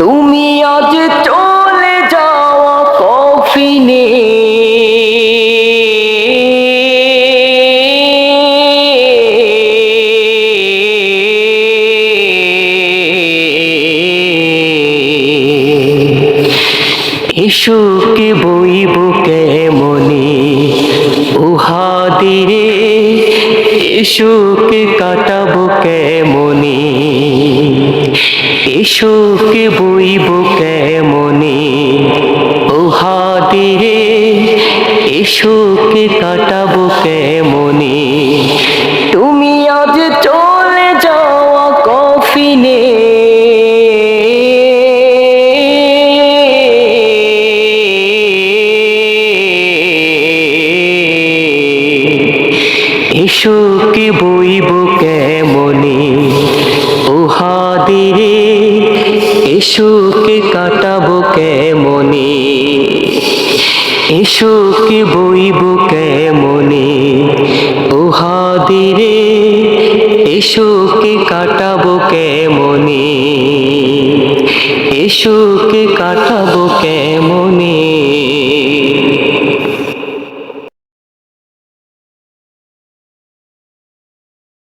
তুমি আজ চলে যাওয়া কফিনে। এসুকে বইব কেমনি? উহাদিরে এসুকে কাটাবো কেমনি? এসুকে বইব কেমনি? উহাদিরে এসুকে কাটাবো কেমনি? তুমি আজ চলে যাওয়া কফিনে। এসুকে বইব কেমনি? উহাদিরে এসুকে কাটাবো কেমনি? এসুকে বইব কেমনি? উহাদিরে এসুকে কাটাবো কেমনি? এসুকে কাটাবো কেমনি?